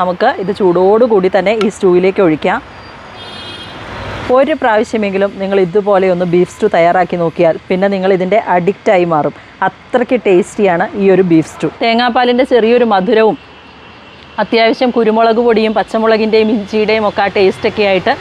നമുക്ക് ഇത് ചൂടോടുകൂടി തന്നെ ഈ സ്റ്റൂവിലേക്ക് ഒഴിക്കാം. ഒരു പ്രാവശ്യമെങ്കിലും നിങ്ങൾ ഇതുപോലെ ഒന്ന് ബീഫ് സ്റ്റൂ തയ്യാറാക്കി നോക്കിയാൽ പിന്നെ നിങ്ങൾ ഇതിന്റെ അഡിക്റ്റായി മാറും. അത്രയ്ക്ക് ടേസ്റ്റിയാണ് ഈ ഒരു ബീഫ് സ്റ്റൂ. തേങ്ങാപ്പാലിന്റെ ചെറിയൊരു മധുരവും അത്യാവശ്യം കുരുമുളക് പൊടിയും പച്ചമുളകിന്റെയും ഇഞ്ചിയുടെയും ഒക്കെ ആ ടേസ്റ്റൊക്കെ ആയിട്ട്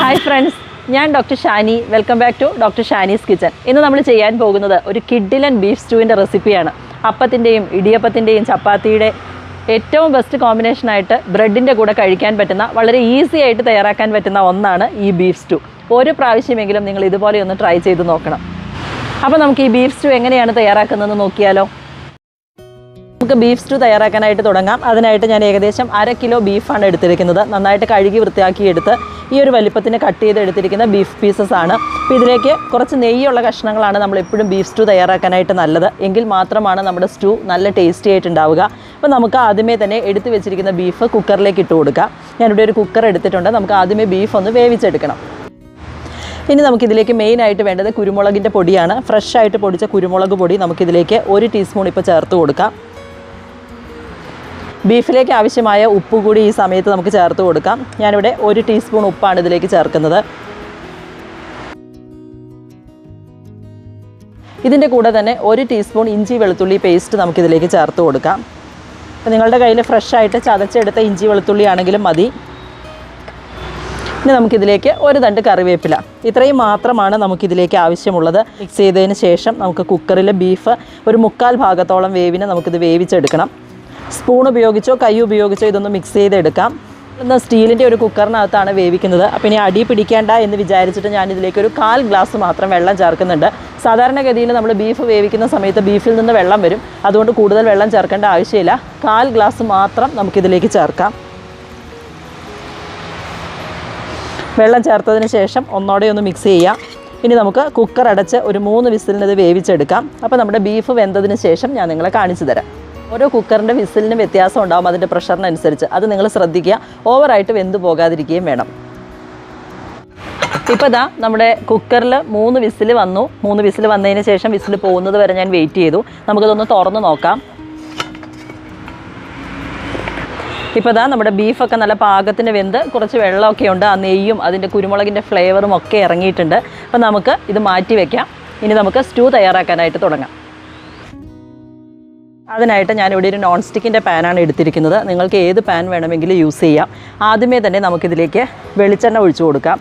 ഹായ് ഫ്രണ്ട്സ് ഞാൻ doctor Shani. Welcome back to doctor Shani's kitchen ഇന്ന് നമ്മൾ ചെയ്യാൻ പോകുന്നത് ഒരു കിഡിലൻ ബീഫ് സ്റ്റൂവിന്റെ റെസിപ്പിയാണ്. അപ്പത്തിന്റെയും ഇടിയപ്പത്തിന്റെയും ചപ്പാത്തിയുടെ ഏറ്റവും ബെസ്റ്റ് കോമ്പിനേഷനായിട്ട് ബ്രെഡിന്റെ കൂടെ കഴിക്കാൻ പറ്റുന്ന വളരെ ഈസി ആയിട്ട് തയ്യാറാക്കാൻ പറ്റുന്ന ഒന്നാണ് ഈ ബീഫ് സ്റ്റൂ. ഒരു പ്രാവശ്യമെങ്കിലും നിങ്ങൾ ഇതുപോലെ ഒന്ന് ട്രൈ ചെയ്ത് നോക്കണം. അപ്പോൾ നമുക്ക് ഈ ബീഫ് സ്റ്റൂ എങ്ങനെയാണ് തയ്യാറാക്കുന്നതെന്ന് നോക്കിയാലോ? നമുക്ക് ബീഫ് സ്റ്റൂ തയ്യാറാക്കാനായിട്ട് തുടങ്ങാം. അതിനായിട്ട് ഞാൻ ഏകദേശം അര കിലോ ബീഫാണ് എടുത്തിരിക്കുന്നത്. നന്നായിട്ട് കഴുകി വൃത്തിയാക്കി എടുത്ത് ഈ ഒരു വലിപ്പത്തിന് കട്ട് ചെയ്ത് എടുത്തിരിക്കുന്ന ബീഫ് പീസസ് ആണ്. അപ്പോൾ ഇതിലേക്ക് കുറച്ച് നെയ്യുള്ള കഷ്ണങ്ങളാണ് നമ്മൾ എപ്പോഴും ബീഫ് സ്റ്റൂ തയ്യാറാക്കാനായിട്ട് നല്ലത്. എങ്കിൽ മാത്രമാണ് നമ്മുടെ സ്റ്റൂ നല്ല ടേസ്റ്റി ആയിട്ടുണ്ടാവുക. അപ്പോൾ നമുക്ക് ആദ്യമേ തന്നെ എടുത്തു വെച്ചിരിക്കുന്ന ബീഫ് കുക്കറിലേക്ക് ഇട്ട് കൊടുക്കാം. ഞാനിവിടെ ഒരു കുക്കർ എടുത്തിട്ടുണ്ട്. നമുക്ക് ആദ്യമേ ബീഫ് ഒന്ന് വേവിച്ചെടുക്കണം. ഇനി നമുക്കിതിലേക്ക് മെയിനായിട്ട് വേണ്ടത് കുരുമുളകിന്റെ പൊടിയാണ്. ഫ്രഷ് ആയിട്ട് പൊടിച്ച കുരുമുളക് പൊടി നമുക്കിതിലേക്ക് ഒരു ടീസ്പൂൺ ഇപ്പോൾ ചേർത്ത് കൊടുക്കാം. ബീഫിലേക്ക് ആവശ്യമായ ഉപ്പ് കൂടി ഈ സമയത്ത് നമുക്ക് ചേർത്ത് കൊടുക്കാം. ഞാനിവിടെ ഒരു ടീസ്പൂൺ ഉപ്പാണ് ഇതിലേക്ക് ചേർക്കുന്നത്. ഇതിന്റെ കൂടെ തന്നെ ഒരു ടീസ്പൂൺ ഇഞ്ചി വെളുത്തുള്ളി പേസ്റ്റ് നമുക്കിതിലേക്ക് ചേർത്ത് കൊടുക്കാം. അപ്പോൾ നിങ്ങളുടെ കയ്യിൽ ഫ്രഷായിട്ട് ചതച്ചെടുത്ത ഇഞ്ചി വെളുത്തുള്ളി ആണെങ്കിലും മതി. ഇനി നമുക്കിതിലേക്ക് ഒരു തണ്ട് കറിവേപ്പില. ഇത്രയും മാത്രമാണ് നമുക്കിതിലേക്ക് ആവശ്യമുള്ളത്. മിക്സ് ചെയ്തതിന് ശേഷം നമുക്ക് കുക്കറിൽ ബീഫ് ഒരു മുക്കാൽ ഭാഗത്തോളം വേവിന് നമുക്കിത് വേവിച്ചെടുക്കണം. സ്പൂൺ ഉപയോഗിച്ചോ കൈ ഉപയോഗിച്ചോ ഇതൊന്ന് മിക്സ് ചെയ്തെടുക്കാം. ഇന്ന് സ്റ്റീലിന്റെ ഒരു കുക്കറിനകത്താണ് വേവിക്കുന്നത്. അപ്പോൾ ഇനി അടി പിടിക്കേണ്ട എന്ന് വിചാരിച്ചിട്ട് ഞാൻ ഇതിലേക്ക് ഒരു കാൽ ഗ്ലാസ് മാത്രം വെള്ളം ചേർക്കുന്നുണ്ട്. സാധാരണഗതിയിൽ നമ്മൾ ബീഫ് വേവിക്കുന്ന സമയത്ത് ബീഫിൽ നിന്ന് വെള്ളം വരും. അതുകൊണ്ട് കൂടുതൽ വെള്ളം ചേർക്കേണ്ട ആവശ്യമില്ല. കാൽ ഗ്ലാസ് മാത്രം നമുക്കിതിലേക്ക് ചേർക്കാം. വെള്ളം ചേർത്തതിന് ശേഷം ഒന്നോടെ ഒന്ന് മിക്സ് ചെയ്യാം. ഇനി നമുക്ക് കുക്കർ അടച്ച് ഒരു മൂന്ന് വിസിലിന് ഇത് വേവിച്ചെടുക്കാം. അപ്പോൾ നമ്മുടെ ബീഫ് വെന്തതിന് ശേഷം ഞാൻ നിങ്ങളെ കാണിച്ചു തരാം. ഓരോ കുക്കറിന്റെ വിസിലിന് വ്യത്യാസം ഉണ്ടാവും അതിന്റെ പ്രഷറിനനുസരിച്ച് അത് നിങ്ങൾ ശ്രദ്ധിക്കുക. ഓവറായിട്ട് വെന്ത് പോകാതിരിക്കുകയും വേണം. ഇപ്പോൾ ഇതാ നമ്മുടെ കുക്കറിൽ മൂന്ന് വിസിൽ വന്നു. മൂന്ന് വിസിൽ വന്നതിന് ശേഷം വിസിൽ പോകുന്നത് വരെ ഞാൻ വെയിറ്റ് ചെയ്തു. നമുക്കിതൊന്ന് തുറന്ന് നോക്കാം. ഇപ്പോൾ ഇതാ നമ്മുടെ ബീഫൊക്കെ നല്ല പാകത്തിന് വെന്ത് കുറച്ച് വെള്ളമൊക്കെ ഉണ്ട്. ആ നെയ്യും അതിന്റെ കുരുമുളകിന്റെ ഫ്ലേവറും ഒക്കെ ഇറങ്ങിയിട്ടുണ്ട്. അപ്പോൾ നമുക്ക് ഇത് മാറ്റി വയ്ക്കാം ഇനി നമുക്ക് സ്റ്റൂ തയ്യാറാക്കാനായിട്ട് തുടങ്ങാം. അതിനായിട്ട് ഞാൻ ഇവിടെ ഒരു നോൺ സ്റ്റിക്കിന്റെ പാനാണ് എടുത്തിരിക്കുന്നത്. നിങ്ങൾക്ക് ഏത് പാൻ വേണമെങ്കിലും യൂസ് ചെയ്യാം. ആദ്യമേ തന്നെ നമുക്കിതിലേക്ക് വെളിച്ചെണ്ണ ഒഴിച്ചു കൊടുക്കാം.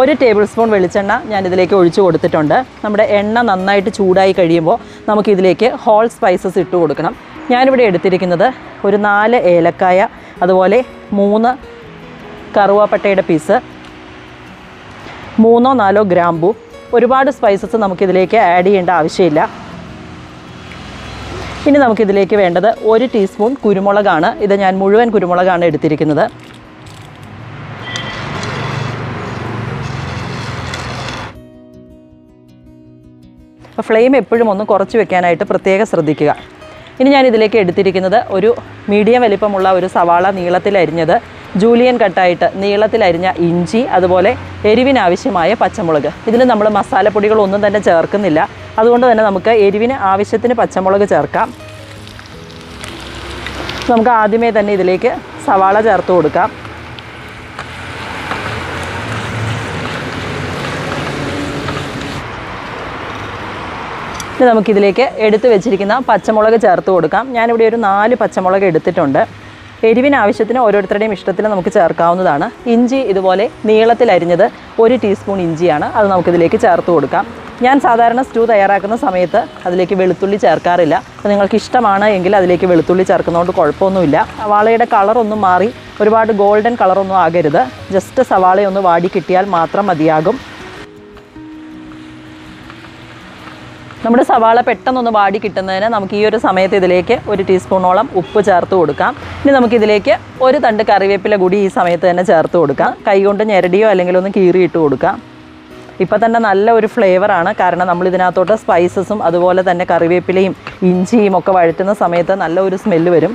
ഒരു ടേബിൾ സ്പൂൺ വെളിച്ചെണ്ണ ഞാനിതിലേക്ക് ഒഴിച്ചു കൊടുത്തിട്ടുണ്ട്. നമ്മുടെ എണ്ണ നന്നായിട്ട് ചൂടായി കഴിയുമ്പോൾ നമുക്കിതിലേക്ക് ഹോൾ സ്പൈസസ് ഇട്ട് കൊടുക്കണം. ഞാനിവിടെ എടുത്തിരിക്കുന്നത് ഒരു നാല് ഏലക്കായ അതുപോലെ മൂന്ന് കറുവാപ്പട്ടയുടെ പീസ് മൂന്നോ നാലോ ഗ്രാമ്പു ഒരുപാട് സ്പൈസസ് നമുക്കിതിലേക്ക് ആഡ് ചെയ്യേണ്ട ആവശ്യമില്ല. ഇനി നമുക്കിതിലേക്ക് വേണ്ടത് ഒരു ടീസ്പൂൺ കുരുമുളകാണ്. ഇത് ഞാൻ മുഴുവൻ കുരുമുളകാണ് എടുത്തിരിക്കുന്നത്. ഫ്ലെയിം എപ്പോഴും ഒന്ന് കുറച്ച് വെക്കാനായിട്ട് പ്രത്യേകം ശ്രദ്ധിക്കുക. ഇനി ഞാൻ ഇതിലേക്ക് എടുത്തിരിക്കുന്നത് ഒരു മീഡിയം വലിപ്പമുള്ള ഒരു സവാള നീളത്തിലരിഞ്ഞത് ജൂലിയൻ കട്ടായിട്ട് നീളത്തിലരിഞ്ഞ ഇഞ്ചി അതുപോലെ എരിവിനാവശ്യമായ പച്ചമുളക്. ഇതിൽ നമ്മൾ മസാലപ്പൊടികളൊന്നും തന്നെ ചേർക്കുന്നില്ല. അതുകൊണ്ട് തന്നെ നമുക്ക് എരിവിന് ആവശ്യത്തിന് പച്ചമുളക് ചേർക്കാം. നമുക്ക് ആദ്യമേ തന്നെ ഇതിലേക്ക് സവാള ചേർത്ത് കൊടുക്കാം. ഇനി നമുക്കിതിലേക്ക് എടുത്തു വെച്ചിരിക്കുന്ന പച്ചമുളക് ചേർത്ത് കൊടുക്കാം. ഞാനിവിടെ ഒരു നാല് പച്ചമുളക് എടുത്തിട്ടുണ്ട്. എരിവിന് ആവശ്യത്തിന് ഓരോരുത്തരുടെയും ഇഷ്ടത്തിന് നമുക്ക് ചേർക്കാവുന്നതാണ്. ഇഞ്ചി ഇതുപോലെ നീളത്തിൽ അരിഞ്ഞത് ഒരു ടീസ്പൂൺ ഇഞ്ചിയാണ്. അത് നമുക്കിതിലേക്ക് ചേർത്ത് കൊടുക്കാം. ഞാൻ സാധാരണ സ്റ്റൂ തയ്യാറാക്കുന്ന സമയത്ത് അതിലേക്ക് വെളുത്തുള്ളി ചേർക്കാറില്ല. അപ്പോൾ നിങ്ങൾക്ക് ഇഷ്ടമാണ് എങ്കിൽ അതിലേക്ക് വെളുത്തുള്ളി ചേർക്കുന്നതുകൊണ്ട് കുഴപ്പമൊന്നുമില്ല. സവാളയുടെ കളറൊന്നും മാറി ഒരുപാട് ഗോൾഡൻ കളറൊന്നും ആകരുത്. ജസ്റ്റ് സവാളയൊന്ന് വാടി കിട്ടിയാൽ മാത്രം മതിയാകും. നമ്മുടെ സവാള പെട്ടെന്നൊന്ന് വാടി കിട്ടുന്നതിന് നമുക്ക് ഈ ഒരു സമയത്ത് ഇതിലേക്ക് ഒരു ടീസ്പൂണോളം ഉപ്പ് ചേർത്ത് കൊടുക്കാം. ഇനി നമുക്കിതിലേക്ക് ഒരു തണ്ട് കറിവേപ്പില കൂടി ഈ സമയത്ത് തന്നെ ചേർത്ത് കൊടുക്കാം. കൈകൊണ്ട് ഞെരടിയോ അല്ലെങ്കിൽ ഒന്ന് കീറിയിട്ട് കൊടുക്കാം. ഇപ്പം തന്നെ നല്ല ഒരു ഫ്ലേവറാണ് കാരണം നമ്മൾ ഇതിനകത്തോട്ട് സ്പൈസസും അതുപോലെ തന്നെ കറിവേപ്പിലയും ഇഞ്ചിയും ഒക്കെ വഴറ്റുന്ന സമയത്ത് നല്ല ഒരു സ്മെല്ല് വരും.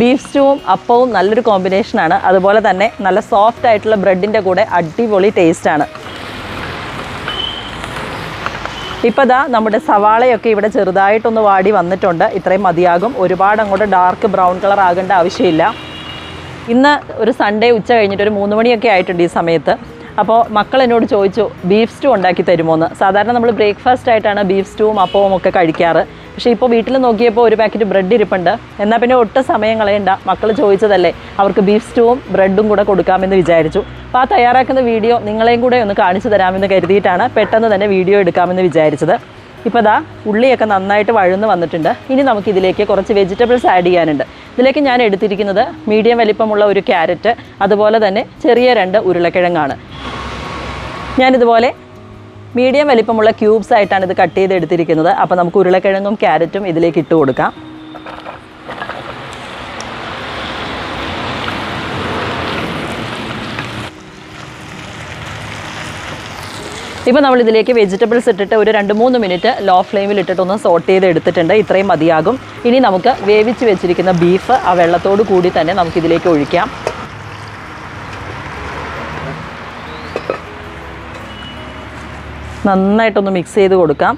ബീഫ് സ്റ്റൂവും അപ്പവും നല്ലൊരു കോമ്പിനേഷനാണ് അതുപോലെ തന്നെ നല്ല സോഫ്റ്റ് ആയിട്ടുള്ള ബ്രെഡിന്റെ കൂടെ അടിപൊളി ടേസ്റ്റാണ് ഇപ്പോൾ ദാ നമ്മുടെ സവാളയൊക്കെ ഇവിടെ ചെറുതായിട്ടൊന്ന് വാടി വന്നിട്ടുണ്ട്. ഇത്രയും മതിയാകും. ഒരുപാട് അങ്ങോട്ട് ഡാർക്ക് ബ്രൗൺ കളർ ആകേണ്ട ആവശ്യമില്ല. ഇന്ന് ഒരു സൺഡേ ഉച്ച കഴിഞ്ഞിട്ട് ഒരു മൂന്ന് മണിയൊക്കെ ആയിട്ടുണ്ട് ഈ സമയത്ത്. അപ്പോൾ മക്കൾ എന്നോട് ചോദിച്ചു ബീഫ് സ്റ്റൂ ഉണ്ടാക്കി തരുമോ എന്ന് സാധാരണ നമ്മൾ ബ്രേക്ക്ഫാസ്റ്റ് ആയിട്ടാണ് ബീഫ് സ്റ്റൂവും അപ്പവും ഒക്കെ കഴിക്കാറ്. പക്ഷേ ഇപ്പോൾ വീട്ടിൽ നോക്കിയപ്പോൾ ഒരു പാക്കറ്റ് ബ്രെഡ് ഇരിപ്പുണ്ട്. എന്നാൽ പിന്നെ ഒട്ടും സമയം കളയണ്ട. മക്കൾ ചോദിച്ചതല്ലേ അവർക്ക് ബീഫ് സ്റ്റൂവും ബ്രെഡും കൂടെ കൊടുക്കാമെന്ന് വിചാരിച്ചു. അപ്പോൾ ആ തയ്യാറാക്കുന്ന വീഡിയോ നിങ്ങളെയും കൂടെ ഒന്ന് കാണിച്ചു തരാമെന്ന് കരുതിയിട്ടാണ് പെട്ടെന്ന് തന്നെ വീഡിയോ എടുക്കാമെന്ന് വിചാരിച്ചത്. ഇപ്പോൾ ദാ ഉള്ളിയൊക്കെ നന്നായിട്ട് വഴുന്ന് വന്നിട്ടുണ്ട്. ഇനി നമുക്ക് ഇതിലേക്ക് കുറച്ച് വെജിറ്റബിൾസ് ആഡ് ചെയ്യാനുണ്ട്. ഇതിലേക്ക് ഞാൻ എടുത്തിരിക്കുന്നത് മീഡിയം വലിപ്പമുള്ള ഒരു ക്യാരറ്റ് അതുപോലെ തന്നെ ചെറിയ രണ്ട് ഉരുളക്കിഴങ്ങാണ്. ഞാനിതുപോലെ മീഡിയം വലിപ്പമുള്ള ക്യൂബ്സ് ആയിട്ടാണ് ഇത് കട്ട് ചെയ്ത് എടുത്തിരിക്കുന്നത് അപ്പോൾ നമുക്ക് ഉരുളക്കിഴങ്ങും ക്യാരറ്റും ഇതിലേക്ക് ഇട്ട് കൊടുക്കാം. ഇപ്പോൾ നമ്മൾ ഇതിലേക്ക് വെജിറ്റബിൾസ് ഇട്ടിട്ട് ഒരു രണ്ട് മൂന്ന് മിനിറ്റ് ലോ ഫ്ലെയിമിൽ ഇട്ടിട്ടൊന്ന് സോട്ട് ചെയ്ത് എടുത്തിട്ടുണ്ട് ഇത്രയും മതിയാകും. ഇനി നമുക്ക് വേവിച്ച് വെച്ചിരിക്കുന്ന ബീഫ് ആ വെള്ളത്തോട് കൂടി തന്നെ നമുക്കിതിലേക്ക് ഒഴിക്കാം. നന്നായിട്ടൊന്ന് മിക്സ് ചെയ്ത് കൊടുക്കാം.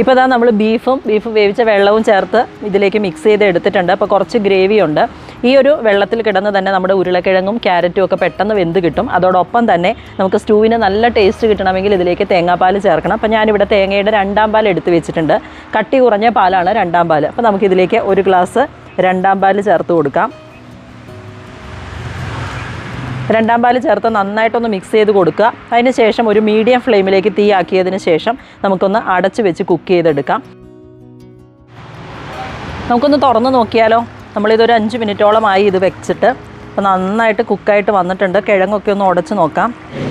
ഇപ്പോൾ ഇതാ നമ്മൾ ബീഫും ബീഫ് വേവിച്ച വെള്ളവും ചേർത്ത് ഇതിലേക്ക് മിക്സ് ചെയ്ത് എടുത്തിട്ടുണ്ട്. അപ്പോൾ കുറച്ച് ഗ്രേവി ഉണ്ട്. ഈ ഒരു വെള്ളത്തിൽ കിടന്ന് തന്നെ നമ്മുടെ ഉരുളക്കിഴങ്ങും ക്യാരറ്റും ഒക്കെ പെട്ടെന്ന് വെന്ത് കിട്ടും. അതോടൊപ്പം തന്നെ നമുക്ക് സ്റ്റൂവിന് നല്ല ടേസ്റ്റ് കിട്ടണമെങ്കിൽ ഇതിലേക്ക് തേങ്ങാപ്പാൽ ചേർക്കണം. അപ്പോൾ ഞാനിവിടെ തേങ്ങയുടെ രണ്ടാം പാൽ എടുത്ത് വെച്ചിട്ടുണ്ട്. കട്ടി കുറഞ്ഞ പാലാണ് രണ്ടാം പാൽ അപ്പോൾ നമുക്കിതിലേക്ക് ഒരു ഗ്ലാസ് രണ്ടാം പാൽ ചേർത്ത് കൊടുക്കാം. രണ്ടാം പാൽ ചേർത്ത് നന്നായിട്ടൊന്ന് മിക്സ് ചെയ്ത് കൊടുക്കുക. അതിന് ശേഷം ഒരു മീഡിയം ഫ്ലെയിമിലേക്ക് തീ ആക്കിയതിന് ശേഷം നമുക്കൊന്ന് അടച്ച് വെച്ച് കുക്ക് ചെയ്തെടുക്കാം. നമുക്കൊന്ന് തുറന്ന് നോക്കിയാലോ? നമ്മളിതൊരു അഞ്ച് മിനിറ്റോളമായി ഇത് വെച്ചിട്ട്. അപ്പോൾ നന്നായിട്ട് കുക്കായിട്ട് വന്നിട്ടുണ്ട്. കിഴങ്ങൊക്കെ ഒന്ന് ഉടച്ച് നോക്കാം.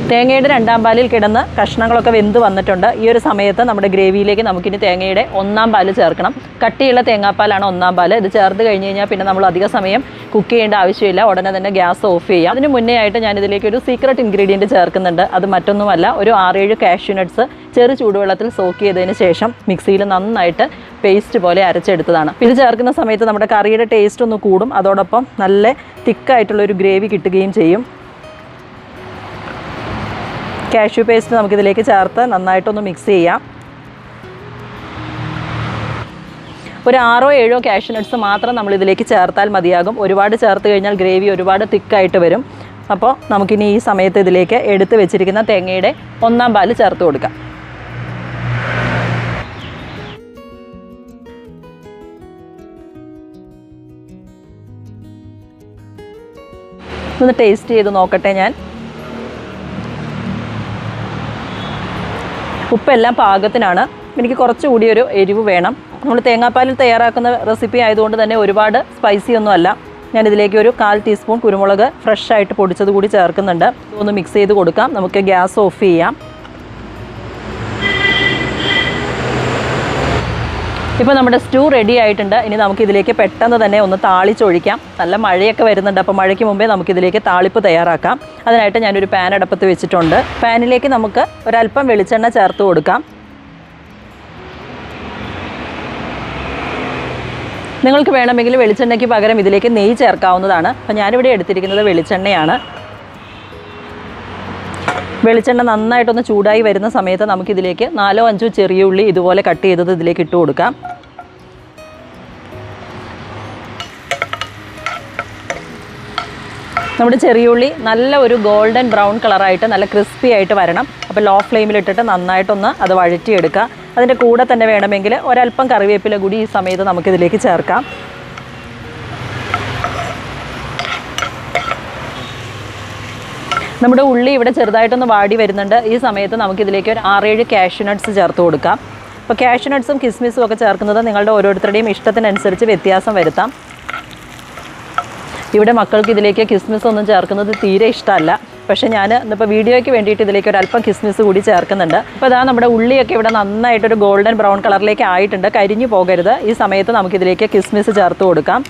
തേങ്ങയുടെ രണ്ടാം പാലിൽ കിടന്ന് കഷ്ണങ്ങളൊക്കെ വെന്ത് വന്നിട്ടുണ്ട്. ഈ ഒരു സമയത്ത് നമ്മുടെ ഗ്രേവിയിലേക്ക് നമുക്കിനി തേങ്ങയുടെ ഒന്നാം പാൽ ചേർക്കണം. കട്ടിയുള്ള തേങ്ങാപ്പാലാണ് ഒന്നാം പാൽ. ഇത് ചേർത്ത് കഴിഞ്ഞ് കഴിഞ്ഞാൽ പിന്നെ നമ്മൾ അധിക സമയം കുക്ക് ചെയ്യേണ്ട ആവശ്യമില്ല. ഉടനെ തന്നെ ഗ്യാസ് ഓഫ് ചെയ്യാം. അതിന് മുന്നേ ആയിട്ട് ഞാനിതിലേക്ക് ഒരു സീക്രട്ട് ഇൻഗ്രീഡിയന്റ് ചേർക്കുന്നുണ്ട്. അത് മറ്റൊന്നുമല്ല. ഒരു ആറേഴ് കാഷ്യൂ നട്ട്സ് ചെറു ചൂടുവെള്ളത്തിൽ സോക്ക് ചെയ്തതിന് ശേഷം മിക്സിയിൽ നന്നായിട്ട് പേസ്റ്റ് പോലെ അരച്ചെടുത്തതാണ്. ഇത് ചേർക്കുന്ന സമയത്ത് നമ്മുടെ കറിയുടെ ടേസ്റ്റ് ഒന്ന് കൂടും. അതോടൊപ്പം നല്ല തിക്കായിട്ടുള്ളൊരു ഗ്രേവി കിട്ടുകയും ചെയ്യും. കാഷ്യൂ പേസ്റ്റ് നമുക്കിതിലേക്ക് ചേർത്ത് നന്നായിട്ടൊന്ന് മിക്സ് ചെയ്യാം. ഒരു ആറോ ഏഴോ കാഷ്യൂ നട്ട്സ് മാത്രം നമ്മൾ ഇതിലേക്ക് ചേർത്താൽ മതിയാകും. ഒരുപാട് ചേർത്ത് കഴിഞ്ഞാൽ ഗ്രേവി ഒരുപാട് തിക്കായിട്ട് വരും. അപ്പോൾ നമുക്കിനി ഈ സമയത്ത് ഇതിലേക്ക് എടുത്ത് വെച്ചിരിക്കുന്ന തേങ്ങയുടെ ഒന്നാം പാൽ ചേർത്ത് കൊടുക്കാം. ഒന്ന് ടേസ്റ്റ് ചെയ്ത് നോക്കട്ടെ ഞാൻ. ഉപ്പെല്ലാം പാകത്തിനാണ്. എനിക്ക് കുറച്ചുകൂടി ഒരു എരിവ് വേണം. നമ്മൾ തേങ്ങാപ്പാലിൽ തയ്യാറാക്കുന്ന റെസിപ്പി ആയതുകൊണ്ട് തന്നെ ഒരുപാട് സ്പൈസി ഒന്നും അല്ല. ഞാൻ ഇതിലേക്ക് ഒരു കാൽ ടീസ്പൂൺ കുരുമുളക് ഫ്രഷ് ആയിട്ട് പൊടിച്ചത് കൂടി ചേർക്കുന്നുണ്ട്. ഒന്ന് മിക്സ് ചെയ്ത് കൊടുക്കാം. നമുക്ക് ഗ്യാസ് ഓഫ് ചെയ്യാം. ഇപ്പോൾ നമ്മുടെ സ്റ്റൂ റെഡി ആയിട്ടുണ്ട്. ഇനി നമുക്ക് ഇതിലേക്ക് പെട്ടെന്ന് തന്നെ ഒന്ന് താളിച്ചൊഴിക്കാം. നല്ല മഴയൊക്കെ വരുന്നുണ്ട്. അപ്പോൾ മഴയ്ക്ക് മുമ്പേ നമുക്കിതിലേക്ക് താളിപ്പ് തയ്യാറാക്കാം. അതിനായിട്ട് ഞാനൊരു പാൻ അടപ്പത്ത് വെച്ചിട്ടുണ്ട്. പാനിലേക്ക് നമുക്ക് ഒരല്പം വെളിച്ചെണ്ണ ചേർത്ത് കൊടുക്കാം. നിങ്ങൾക്ക് വേണമെങ്കിൽ വെളിച്ചെണ്ണയ്ക്ക് പകരം ഇതിലേക്ക് നെയ്യ് ചേർക്കാവുന്നതാണ്. അപ്പോൾ ഞാനിവിടെ എടുത്തിരിക്കുന്നത് വെളിച്ചെണ്ണയാണ്. വെളിച്ചെണ്ണ നന്നായിട്ടൊന്ന് ചൂടായി വരുന്ന സമയത്ത് നമുക്കിതിലേക്ക് നാലോ അഞ്ചോ ചെറിയ ഉള്ളി ഇതുപോലെ കട്ട് ചെയ്തത് ഇതിലേക്ക് ഇട്ട് കൊടുക്കാം. നമ്മുടെ ചെറിയ ഉള്ളി നല്ല ഒരു ഗോൾഡൻ ബ്രൗൺ കളറായിട്ട് നല്ല ക്രിസ്പി ആയിട്ട് വരണം. അപ്പോൾ ലോ ഫ്ലെയിമിലിട്ടിട്ട് നന്നായിട്ടൊന്ന് അത് വഴറ്റിയെടുക്കുക അതിന്റെ കൂടെ തന്നെ വേണമെങ്കിൽ ഒരല്പം കറിവേപ്പില കൂടി ഈ സമയത്ത് നമുക്കിതിലേക്ക് ചേർക്കാം. നമ്മുടെ ഉള്ളി ഇവിടെ ചെറുതായിട്ടൊന്ന് വാടി വരുന്നുണ്ട്. ഈ സമയത്ത് നമുക്കിതിലേക്ക് ഒരു ആറേഴ് കാഷ്യൂ നട്ട്സ് ചേർത്ത് കൊടുക്കാം. അപ്പോൾ കാഷ്യൂ നട്ട്സും കിസ്മിസും ഒക്കെ ചേർക്കുന്നത് നിങ്ങളുടെ ഓരോരുത്തരുടെയും ഇഷ്ടത്തിനനുസരിച്ച് വ്യത്യാസം വരുത്താം. ഇവിടെ മക്കൾക്ക് ഇതിലേക്ക് കിസ്മിസ് ഒന്നും ചേർക്കുന്നത് തീരെ ഇഷ്ടമല്ല. പക്ഷേ ഞാൻ ഇന്നിപ്പോൾ വീഡിയോയ്ക്ക് വേണ്ടിയിട്ട് ഇതിലേക്ക് ഒരു അല്പം കിസ്മിസ് കൂടി ചേർക്കുന്നുണ്ട്. അപ്പോൾ അതാ നമ്മുടെ ഉള്ളിയൊക്കെ ഇവിടെ നന്നായിട്ടൊരു ഗോൾഡൻ ബ്രൗൺ കളറിലേക്ക് ആയിട്ടുണ്ട്. കരിഞ്ഞു പോകരുത്. ഈ സമയത്ത് നമുക്കിതിലേക്ക് കിസ്മിസ് ചേർത്ത് കൊടുക്കാം.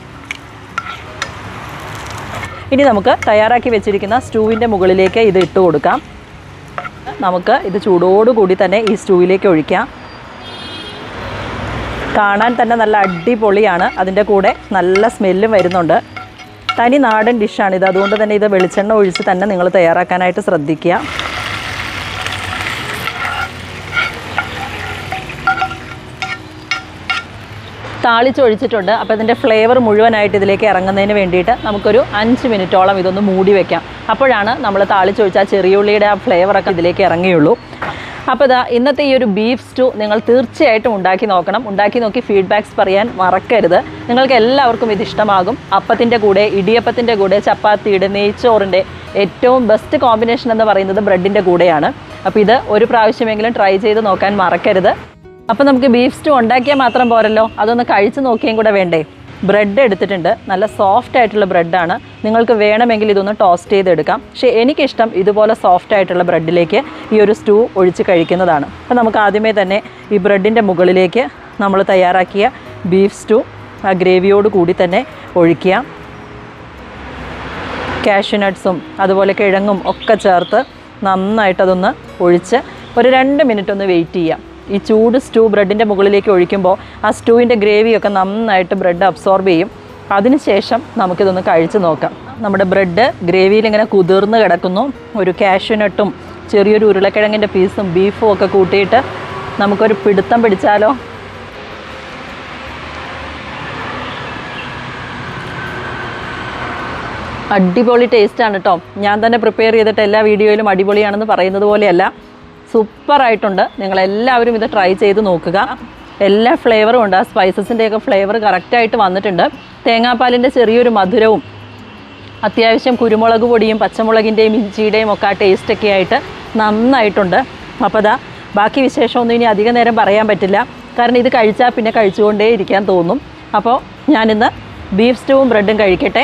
ഇനി നമുക്ക് തയ്യാറാക്കി വെച്ചിരിക്കുന്ന സ്റ്റൂവിന്റെ മുകളിലേക്ക് ഇത് ഇട്ട് കൊടുക്കാം. നമുക്ക് ഇത് ചൂടോടുകൂടി തന്നെ ഈ സ്റ്റൂവിലേക്ക് ഒഴിക്കാം. കാണാൻ തന്നെ നല്ല അടിപൊളിയാണ്. അതിന്റെ കൂടെ നല്ല സ്മെല്ലും വരുന്നുണ്ട്. തനി നാടൻ ഡിഷാണിത് അതുകൊണ്ട് തന്നെ ഇത് വെളിച്ചെണ്ണ ഒഴിച്ച് തന്നെ നിങ്ങൾ തയ്യാറാക്കാനായിട്ട് ശ്രദ്ധിക്കുക. താളിച്ചൊഴിച്ചിട്ടുണ്ട്. അപ്പോൾ ഇതിന്റെ ഫ്ലേവർ മുഴുവനായിട്ട് ഇതിലേക്ക് ഇറങ്ങുന്നതിന് വേണ്ടിയിട്ട് നമുക്കൊരു അഞ്ച് മിനിറ്റോളം ഇതൊന്ന് മൂടി വെക്കാം. അപ്പോഴാണ് നമ്മൾ താളിച്ചൊഴിച്ച ആ ചെറിയ ഉള്ളിയുടെ ആ ഫ്ലേവറൊക്കെ ഇതിലേക്ക് ഇറങ്ങിയുള്ളൂ. അപ്പോൾ ഇതാ ഇന്നത്തെ ഈ ഒരു ബീഫ് സ്റ്റൂ നിങ്ങൾ തീർച്ചയായിട്ടും ഉണ്ടാക്കി നോക്കണം. ഉണ്ടാക്കി നോക്കി ഫീഡ്ബാക്സ് പറയാൻ മറക്കരുത്. നിങ്ങൾക്ക് എല്ലാവർക്കും ഇത് ഇഷ്ടമാകും. അപ്പത്തിന്റെ കൂടെ ഇടിയപ്പത്തിന്റെ കൂടെ ചപ്പാത്തിയുടെ നെയ്ച്ചോറിന്റെ ഏറ്റവും ബെസ്റ്റ് കോമ്പിനേഷൻ എന്ന് പറയുന്നത് ബ്രെഡിന്റെ കൂടെയാണ്. അപ്പോൾ ഇത് ഒരു പ്രാവശ്യമെങ്കിലും ട്രൈ ചെയ്ത് നോക്കാൻ മറക്കരുത്. അപ്പോൾ നമുക്ക് ബീഫ് സ്റ്റൂ ഉണ്ടാക്കിയാൽ മാത്രം പോരല്ലോ. അതൊന്ന് കഴിച്ച് നോക്കിയും കൂടെ വേണ്ടേ. ബ്രെഡ് എടുത്തിട്ടുണ്ട്. നല്ല സോഫ്റ്റ് ആയിട്ടുള്ള ബ്രെഡാണ് നിങ്ങൾക്ക് വേണമെങ്കിൽ ഇതൊന്ന് ടോസ്റ്റ് ചെയ്തെടുക്കാം. പക്ഷേ എനിക്കിഷ്ടം ഇതുപോലെ സോഫ്റ്റ് ആയിട്ടുള്ള ബ്രെഡിലേക്ക് ഈ ഒരു സ്റ്റൂ ഒഴിച്ച് കഴിക്കുന്നതാണ്. അപ്പോൾ നമുക്ക് ആദ്യമേ തന്നെ ഈ ബ്രെഡിന്റെ മുകളിലേക്ക് നമ്മൾ തയ്യാറാക്കിയ ബീഫ് സ്റ്റൂ ആ ഗ്രേവിയോട് കൂടി തന്നെ ഒഴിക്കുക. കാഷ്യൂനട്ട്സും അതുപോലെ കിഴങ്ങും ഒക്കെ ചേർത്ത് നന്നായിട്ടതൊന്ന് ഒഴിച്ച് ഒരു രണ്ട് മിനിറ്റ് ഒന്ന് വെയിറ്റ് ചെയ്യാം ഈ ചൂട് സ്റ്റൂ ബ്രെഡിന്റെ മുകളിലേക്ക് ഒഴിക്കുമ്പോൾ ആ സ്റ്റൂവിന്റെ ഗ്രേവിയൊക്കെ നന്നായിട്ട് ബ്രെഡ് അബ്സോർബ് ചെയ്യും. അതിനുശേഷം നമുക്കിതൊന്ന് കഴിച്ച് നോക്കാം. നമ്മുടെ ബ്രെഡ് ഗ്രേവിയിൽ ഇങ്ങനെ കുതിർന്ന് കിടക്കുന്നു. ഒരു കാഷ്യൂ നട്ടും ചെറിയൊരു ഉരുളക്കിഴങ്ങിന്റെ പീസും ബീഫും ഒക്കെ കൂട്ടിയിട്ട് നമുക്കൊരു പിടുത്തം പിടിച്ചാലോ? അടിപൊളി ടേസ്റ്റാണ് കേട്ടോ ഞാൻ തന്നെ പ്രിപ്പയർ ചെയ്തിട്ട് എല്ലാ വീഡിയോയിലും അടിപൊളിയാണെന്ന് പറയുന്നത് പോലെയല്ല. സൂപ്പറായിട്ടുണ്ട്. നിങ്ങളെല്ലാവരും ഇത് ട്രൈ ചെയ്ത് നോക്കുക. എല്ലാ ഫ്ലേവറും ഉണ്ട്. ആ സ്പൈസസിന്റെയൊക്കെ ഫ്ലേവർ കറക്റ്റായിട്ട് വന്നിട്ടുണ്ട്. തേങ്ങാപ്പാലിന്റെ ചെറിയൊരു മധുരവും അത്യാവശ്യം കുരുമുളക് പൊടിയും പച്ചമുളകിന്റെയും ഇഞ്ചിയുടെയും ഒക്കെ ആ ടേസ്റ്റൊക്കെ ആയിട്ട് നന്നായിട്ടുണ്ട്. അപ്പോൾ അതാ ബാക്കി വിശേഷമൊന്നും ഇനി അധിക നേരം പറയാൻ പറ്റില്ല. കാരണം ഇത് കഴിച്ചാൽ പിന്നെ കഴിച്ചുകൊണ്ടേ ഇരിക്കാൻ തോന്നും. അപ്പോൾ ഞാനിന്ന് ബീഫ് സ്റ്റൂവും ബ്രെഡും കഴിക്കട്ടെ.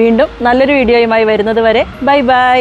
വീണ്ടും നല്ലൊരു വീഡിയോയുമായി വരുന്നത് വരെ ബൈ ബൈ